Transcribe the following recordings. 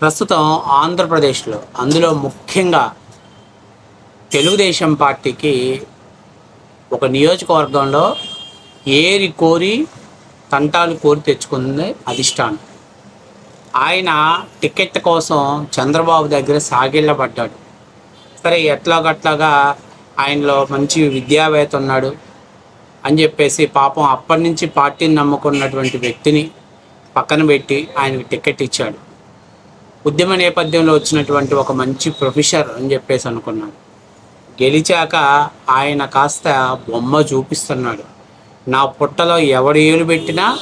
ప్రస్తుతం ఆంధ్రప్రదేశ్లో అందులో ముఖ్యంగా తెలుగుదేశం పార్టీకి ఒక నియోజకవర్గంలో ఏరి కోరి తంటాలు కోరి తెచ్చుకుంది అధిష్టానం. ఆయన టికెట్ కోసం చంద్రబాబు దగ్గర సాగిళ్ళబడ్డాడు సరే ఎట్లాగట్లాగా ఆయనలో మంచి విద్యావేత్త ఉన్నాడు అని చెప్పేసి పాపం అప్పటి నుంచి పార్టీని నమ్ముకున్నటువంటి వ్యక్తిని పక్కన పెట్టి ఆయనకి టికెట్ ఇచ్చాడు. ఉద్యమ నేపథ్యంలో వచ్చినటువంటి ఒక మంచి ప్రొఫెసర్ అని చెప్పేసి అనుకున్నాను. గెలిచాక ఆయన కాస్త బొమ్మ చూపిస్తున్నాడు. నా పుట్టలో ఎవడు ఏలు పెట్టినా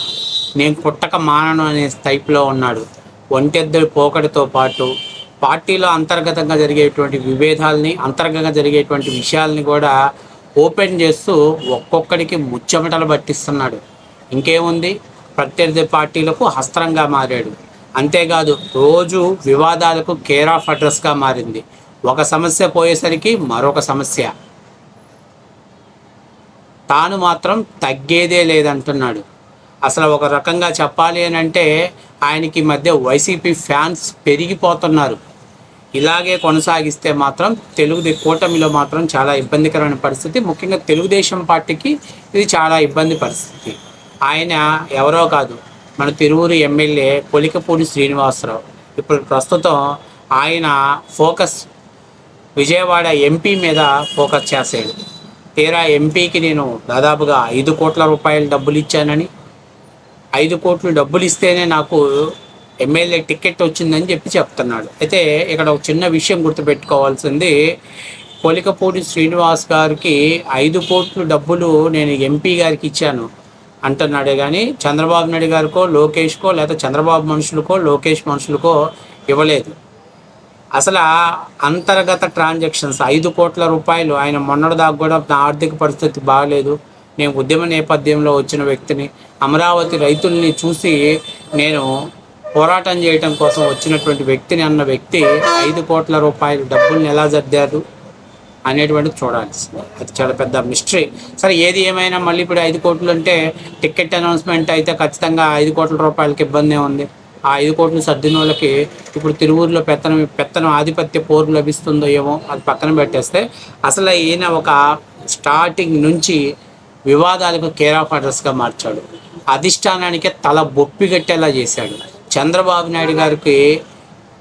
నేను పుట్టక మానను అనే టైప్లో ఉన్నాడు. ఒంటెద్దుడి పోకడితో పాటు పార్టీలో అంతర్గతంగా జరిగేటువంటి విభేదాలని అంతర్గతంగా జరిగేటువంటి విషయాల్ని కూడా ఓపెన్ చేస్తూ ఒక్కొక్కడికి ముచ్చమటలు పట్టిస్తున్నాడు. ఇంకేముంది? ప్రత్యర్థి పార్టీలకు హస్త్రంగా మారాడు. అంతేకాదు రోజు వివాదాలకు కేర్ ఆఫ్ అడ్రస్గా మారింది. ఒక సమస్య పోయేసరికి మరొక సమస్య. తాను మాత్రం తగ్గేదే లేదంటున్నాడు. అసలు ఒక రకంగా చెప్పాలి అని అంటే ఆయనకి ఈ మధ్య వైసీపీ ఫ్యాన్స్ పెరిగిపోతున్నారు. ఇలాగే కొనసాగిస్తే మాత్రం తెలుగు కూటమిలో మాత్రం చాలా ఇబ్బందికరమైన పరిస్థితి. ముఖ్యంగా తెలుగుదేశం పార్టీకి ఇది చాలా ఇబ్బంది పరిస్థితి. ఆయన ఎవరో కాదు మన తిరువురు ఎమ్మెల్యే కొలికపూడి శ్రీనివాసరావు. ఇప్పుడు ప్రస్తుతం ఆయన ఫోకస్ విజయవాడ ఎంపీ మీద ఫోకస్ చేశాడు. తీరా ఎంపీకి నేను దాదాపుగా ఐదు కోట్ల రూపాయలు డబ్బులు ఇచ్చానని ఐదు కోట్లు డబ్బులు ఇస్తేనే నాకు ఎమ్మెల్యే టికెట్ వచ్చిందని చెప్పి చెప్తున్నాడు. అయితే ఇక్కడ ఒక చిన్న విషయం గుర్తుపెట్టుకోవాల్సింది కొలికపూడి శ్రీనివాస్ గారికి ఐదు కోట్లు డబ్బులు నేను ఎంపీ గారికి ఇచ్చాను. అంటున్నాడే కానీ చంద్రబాబు నాయుడు గారికో లోకేష్కో లేదా చంద్రబాబు మనుషులకో లోకేష్ మనుషులకో ఇవ్వలేదు. అసలు అంతర్గత ట్రాన్సాక్షన్స్ ఐదు కోట్ల రూపాయలు ఆయన మొన్నటి దాకా కూడా నా ఆర్థిక పరిస్థితి బాగలేదు నేను ఉద్యమ నేపథ్యంలో వచ్చిన వ్యక్తిని అమరావతి రైతుల్ని చూసి నేను పోరాటం చేయటం కోసం వచ్చినటువంటి వ్యక్తిని అన్న వ్యక్తి ఐదు కోట్ల రూపాయలు డబ్బుల్ని ఎలా సర్దారు? అనేటువంటిది చూడాల్సింది అది చాలా పెద్ద మిస్టరీ సరే ఏది ఏమైనా మళ్ళీ ఇప్పుడు ఐదు కోట్లు అంటే టికెట్ అనౌన్స్మెంట్ అయితే ఖచ్చితంగా ఐదు కోట్ల రూపాయలకి ఇబ్బందే ఉంది. ఆ ఐదు కోట్లు సర్దిన వాళ్ళకి ఇప్పుడు తిరువూరులో పెత్తనం పెత్తనం ఆధిపత్య పోరు లభిస్తుందో ఏమో అది పక్కన పెట్టేస్తే అసలు ఈయన ఒక స్టార్టింగ్ నుంచి వివాదాలకు కేర్ ఆఫ్ అడ్రస్గా మార్చాడు. అధిష్టానానికే తల బొప్పి కట్టేలా చేశాడు. చంద్రబాబు నాయుడు గారికి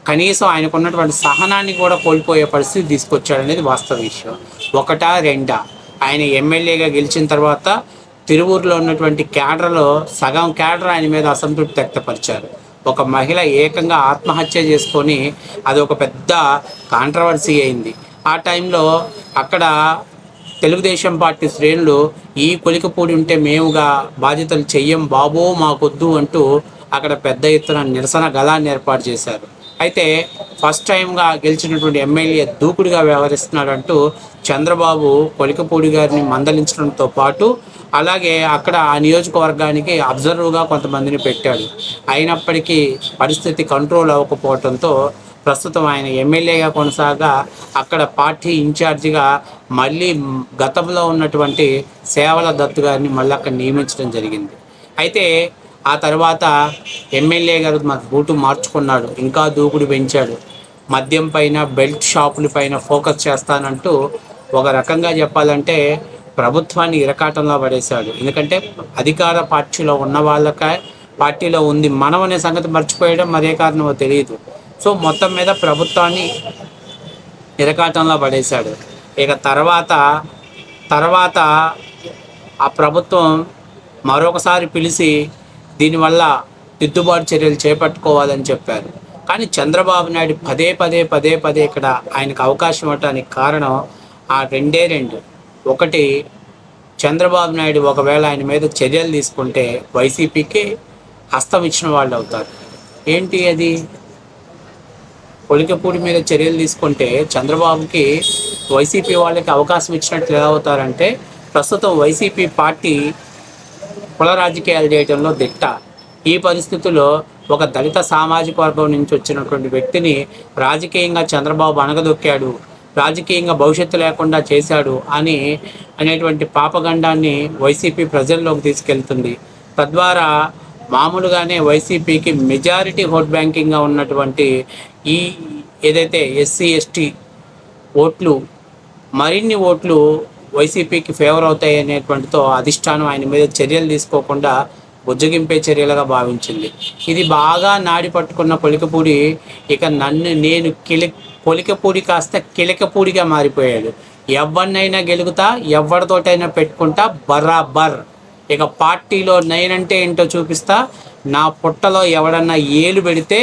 కనీసం ఆయనకు ఉన్నటువంటి సహనాన్ని కూడా కోల్పోయే పరిస్థితి తీసుకొచ్చాడు అనేది వాస్తవ విషయం. ఒకటా రెండా? ఆయన ఎమ్మెల్యేగా గెలిచిన తర్వాత తిరువూరులో ఉన్నటువంటి క్యాడర్లో సగం క్యాడర్ ఆయన మీద అసంతృప్తి వ్యక్తపరిచారు. ఒక మహిళ ఏకంగా ఆత్మహత్య చేసుకొని అది ఒక పెద్ద కాంట్రవర్సీ అయింది. ఆ టైంలో అక్కడ తెలుగుదేశం పార్టీ శ్రేణులు ఈ కొలికపూడి ఉంటే మేముగా బాధ్యతలు చెయ్యం బాబో మాకొద్దు అంటూ అక్కడ పెద్ద ఎత్తున నిరసన గళాన్ని ఏర్పాటు చేశారు. అయితే ఫస్ట్ టైంగా గెలిచినటువంటి ఎమ్మెల్యే దూకుడుగా వ్యవహరిస్తున్నాడంటూ చంద్రబాబు కొలికపూడి గారిని మందలించడంతో పాటు అలాగే అక్కడ ఆ నియోజకవర్గానికి అబ్జర్వ్గా కొంతమందిని పెట్టాడు. అయినప్పటికీ పరిస్థితి కంట్రోల్ అవ్వకపోవడంతో ప్రస్తుతం ఆయన ఎమ్మెల్యేగా కొనసాగా అక్కడ పార్టీ ఇన్ఛార్జిగా మళ్ళీ గతంలో ఉన్నటువంటి సేవల దత్తు గారిని మళ్ళీ అక్కడ నియమించడం జరిగింది. అయితే ఆ తర్వాత ఎమ్మెల్యే గారు మా బూటు మార్చుకున్నాడు ఇంకా దూకుడు పెంచాడు. మద్యం పైన బెల్ట్ షాపుల పైన ఫోకస్ చేస్తానంటూ ఒక రకంగా చెప్పాలంటే ప్రభుత్వాన్ని ఇరకాటంలో పడేశాడు. ఎందుకంటే అధికార పార్టీలో ఉన్న వాళ్ళకే పార్టీలో ఉంది మనం అనే సంగతి మర్చిపోయడం మరే కారణమో తెలియదు. సో మొత్తం మీద ప్రభుత్వాన్ని ఇరకాటంలో పడేశాడు. ఇక తర్వాత తర్వాత ఆ ప్రభుత్వం మరొకసారి పిలిచి దీనివల్ల దిద్దుబాటు చర్యలు చేపట్టుకోవాలని చెప్పారు. కానీ చంద్రబాబు నాయుడు పదే పదే పదే పదే ఇక్కడ ఆయనకు అవకాశం ఇవ్వటానికి కారణం ఆ రెండే రెండు. ఒకటి చంద్రబాబు నాయుడు ఒకవేళ ఆయన మీద చర్యలు తీసుకుంటే వైసీపీకి హస్తం ఇచ్చిన వాళ్ళు అవుతారు. ఏంటి అది? పొలికపూడి మీద చర్యలు తీసుకుంటే చంద్రబాబుకి వైసీపీ వాళ్ళకి అవకాశం ఇచ్చినట్లు ఎలా అవుతారంటే ప్రస్తుతం వైసీపీ పార్టీ కుల రాజకీయాలు చేయడంలో దిట్ట. ఈ పరిస్థితుల్లో ఒక దళిత సామాజిక వర్గం నుంచి వచ్చినటువంటి వ్యక్తిని రాజకీయంగా చంద్రబాబు అనగదొక్కాడు రాజకీయంగా భవిష్యత్తు లేకుండా చేశాడు అని అనేటువంటి పాపగండాన్ని వైసీపీ ప్రజల్లోకి తీసుకెళ్తుంది. తద్వారా మామూలుగానే వైసీపీకి మెజారిటీ ఓట్ బ్యాంకింగ్గా ఉన్నటువంటి ఈ ఏదైతే ఎస్సీ ఎస్టీ ఓట్లు మరిన్ని ఓట్లు వైసీపీకి ఫేవర్ అవుతాయి అనేటువంటితో అధిష్టానం ఆయన మీద చర్యలు తీసుకోకుండా బుజ్జగింపే చర్యలుగా భావించింది. ఇది బాగా నాడి పట్టుకున్న పొలికపూడి. ఇక నన్ను నేను కిలి పొలికపూడి కాస్త కిలికపూడిగా మారిపోయాడు. ఎవరినైనా గెలుగుతా ఎవరితోటైనా పెట్టుకుంటా బరాబర్. ఇక పార్టీలో నేనంటే ఏంటో చూపిస్తా. నా పుట్టలో ఎవడన్నా ఏలు పెడితే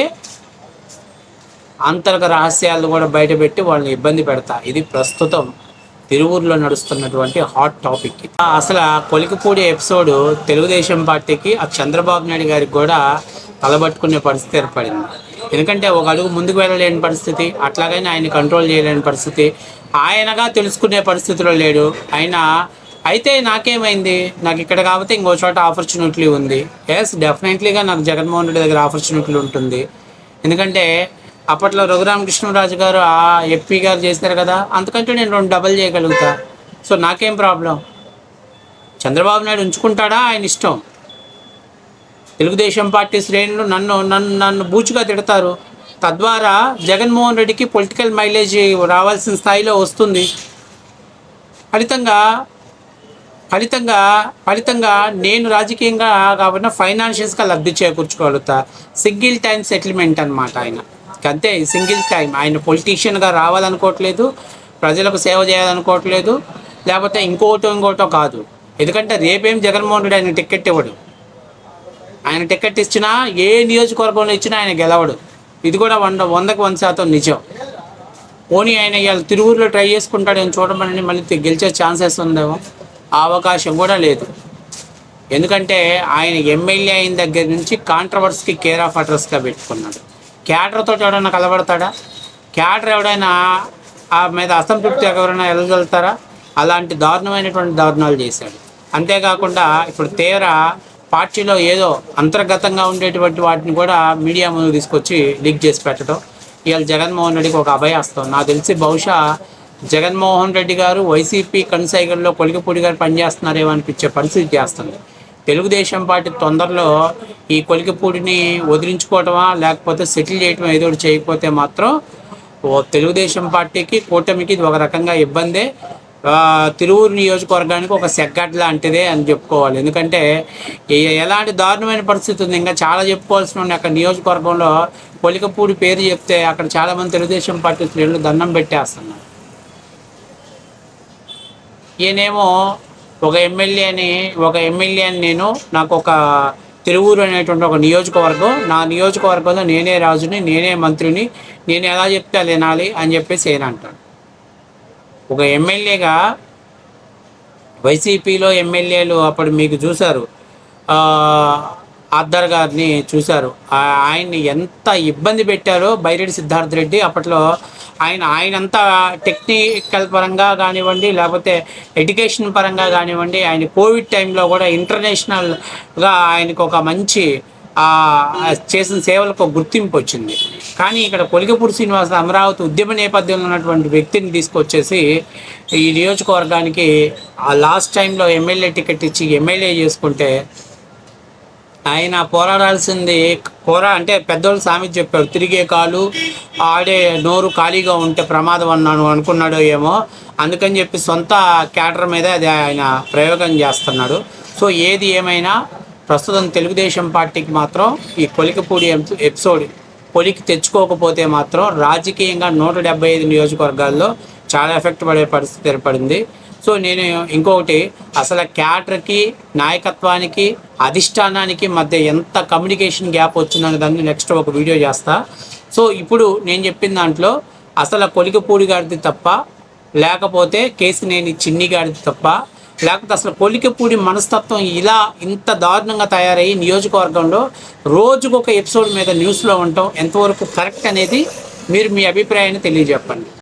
అంతర్గత రహస్యాలు కూడా బయటపెట్టి వాళ్ళని ఇబ్బంది పెడతా. ఇది ప్రస్తుతం. తిరువూరులో నడుస్తున్నటువంటి హాట్ టాపిక్ అసలు ఆ కొలికిపూడి ఎపిసోడ్ తెలుగుదేశం పార్టీకి ఆ చంద్రబాబు నాయుడు గారికి కూడా తలబట్టుకునే పరిస్థితి ఏర్పడింది. ఎందుకంటే ఒక అడుగు ముందుకు వెళ్ళలేని పరిస్థితి అట్లాగైనా ఆయన కంట్రోల్ చేయలేని పరిస్థితి ఆయనగా తెలుసుకునే పరిస్థితిలో లేడు. ఆయన అయితే నాకేమైంది? నాకు ఇక్కడ కాబట్టి ఇంకో చోట ఆపర్చునిటీ ఉంది. ఎస్ డెఫినెట్లీగా నాకు జగన్మోహన్ రెడ్డి దగ్గర ఆపర్చునిటీ ఉంటుంది. ఎందుకంటే అప్పట్లో రఘురామకృష్ణరాజు గారు ఆ ఎప్పి గారు చేశారు కదా అందుకంటే నేను రెండు డబల్ చేయగలుగుతా. సో నాకేం ప్రాబ్లం? చంద్రబాబు నాయుడు ఉంచుకుంటాడా ఆయన ఇష్టం? తెలుగుదేశం పార్టీ శ్రేణులు నన్ను నన్ను నన్ను బూచుగా తిడతారు. తద్వారా జగన్మోహన్ రెడ్డికి పొలిటికల్ మైలేజ్ రావాల్సిన స్థాయిలో వస్తుంది. ఫలితంగా ఫలితంగా ఫలితంగా నేను రాజకీయంగా కాకుండా ఫైనాన్షియల్స్గా లబ్ధి చేకూర్చుకోగలుగుతా. సింగిల్ టైం సెటిల్మెంట్ అనమాట ఆయన. అంతే సింగిల్ టైం. ఆయన పొలిటీషియన్గా రావాలనుకోవట్లేదు ప్రజలకు సేవ చేయాలనుకోవట్లేదు లేకపోతే ఇంకోటో ఇంకోటో కాదు. ఎందుకంటే రేపేం జగన్మోహన్ రెడ్డి ఆయన టికెట్ ఇవ్వడు. ఆయన టికెట్ ఇచ్చినా ఏ నియోజకవర్గంలో ఇచ్చినా ఆయన గెలవడు. ఇది కూడా వంద వందకు వంద శాతం నిజం. పోనీ ఆయన ఇవాళ తిరువురులో ట్రై చేసుకుంటాడేమో చూడమని మళ్ళీ గెలిచే ఛాన్సెస్ ఉందేమో. ఆ అవకాశం కూడా లేదు. ఎందుకంటే ఆయన ఎమ్మెల్యే అయిన దగ్గర నుంచి కాంట్రవర్స్కి కేర్ ఆఫ్ అడ్రస్గా పెట్టుకున్నాడు. క్యాడర్తో ఎవడైనా కలబడతాడా క్యాడర్ ఎవడైనా ఆ మీద అసంతృప్తి ఎవరైనా వెళ్ళగలుగుతారా అలాంటి దారుణమైనటువంటి దారుణాలు చేశాడు. అంతేకాకుండా ఇప్పుడు తీవ్ర పార్టీలో ఏదో అంతర్గతంగా ఉండేటువంటి వాటిని కూడా మీడియా ముందు తీసుకొచ్చి లీక్ చేసి పెట్టడం. ఇవాళ జగన్మోహన్ రెడ్డికి ఒక అభయాస్తం నాకు తెలిసి బహుశా జగన్మోహన్ రెడ్డి గారు వైసీపీ కన్సైగల్లో కొలికపూడి గారు పనిచేస్తున్నారేమో అనిపించే పరిస్థితి చేస్తుంది. తెలుగుదేశం పార్టీ తొందరలో ఈ కొలికపూడిని వదిలించుకోవటమా లేకపోతే సెటిల్ చేయటం ఏదో చేయకపోతే మాత్రం ఓ తెలుగుదేశం పార్టీకి కూటమికి ఇది ఒక రకంగా ఇబ్బందే. తిరువురు నియోజకవర్గానికి ఒక సెగ్గట్ లాంటిదే అని చెప్పుకోవాలి. ఎందుకంటే ఎలాంటి దారుణమైన పరిస్థితి ఉంది? ఇంకా చాలా చెప్పుకోవాల్సిన ఉంది అక్కడ నియోజకవర్గంలో పొలికపూడి పేరు చెప్తే అక్కడ చాలామంది తెలుగుదేశం పార్టీ శ్రేణులు దండం పెట్టేస్తున్నారు. ఈయనేమో ఒక ఎమ్మెల్యేని ఒక ఎమ్మెల్యేని నేను నాకు ఒక తిరువూరు అనేటువంటి ఒక నియోజకవర్గం నా నియోజకవర్గంలో నేనే రాజుని నేనే మంత్రిని నేను ఎలా చెప్తే అది వినాలి అని చెప్పేసి ఆయన అంటాడు. ఒక ఎమ్మెల్యేగా వైసీపీలో ఎమ్మెల్యేలు అప్పుడు మీకు చూశారు. అద్దర్ గారిని చూశారు. ఆయన్ని ఎంత ఇబ్బంది పెట్టారో బైరెడ్డి సిద్ధార్థ రెడ్డి అప్పట్లో ఆయన ఆయనంతా టెక్నికల్ పరంగా కానివ్వండి లేకపోతే ఎడ్యుకేషన్ పరంగా కానివ్వండి ఆయన కోవిడ్ టైంలో కూడా ఇంటర్నేషనల్గా ఆయనకు ఒక మంచి చేసిన సేవలకు గుర్తింపు వచ్చింది. కానీ ఇక్కడ కొలికపూడి శ్రీనివాస అమరావతి ఉద్యమ నేపథ్యంలో ఉన్నటువంటి వ్యక్తిని తీసుకొచ్చేసి ఈ నియోజకవర్గానికి ఆ లాస్ట్ టైంలో ఎమ్మెల్యే టికెట్ ఇచ్చి ఎమ్మెల్యే చేసుకుంటే ఆయన పోరాడాల్సింది పోరా అంటే పెద్దోళ్ళు సామెత చెప్పారు తిరిగే కాలు ఆడే నోరు ఖాళీగా ఉంటే ప్రమాదం అన్నాను అనుకున్నాడో ఏమో. అందుకని చెప్పి సొంత క్యాడర్ మీద అది ఆయన ప్రయోగం చేస్తున్నాడు. సో ఏది ఏమైనా ప్రస్తుతం తెలుగుదేశం పార్టీకి మాత్రం ఈ కొలికపూడి ఎపిసోడ్ పొలికి తెచ్చుకోకపోతే మాత్రం రాజకీయంగా నూట డెబ్బై ఐదు నియోజకవర్గాల్లో చాలా ఎఫెక్ట్ పడే పరిస్థితి ఏర్పడింది. సో నేను ఇంకొకటి అసలు క్యాటర్కి నాయకత్వానికి అధిష్టానానికి మధ్య ఎంత కమ్యూనికేషన్ గ్యాప్ వచ్చిందనే దాన్ని నెక్స్ట్ ఒక వీడియో చేస్తా. సో ఇప్పుడు నేను చెప్పిన దాంట్లో అసలు కొలికపూడి గారిది తప్ప లేకపోతే కేసినేని చిన్ని గారిది తప్ప లేకపోతే అసలు కొలికపూడి మనస్తత్వం ఇలా ఇంత దారుణంగా తయారయ్యి నియోజకవర్గంలో రోజుకొక ఎపిసోడ్ మీద న్యూస్లో ఉండటం ఎంతవరకు కరెక్ట్ అనేది మీరు మీ అభిప్రాయాన్ని తెలియజెప్పండి.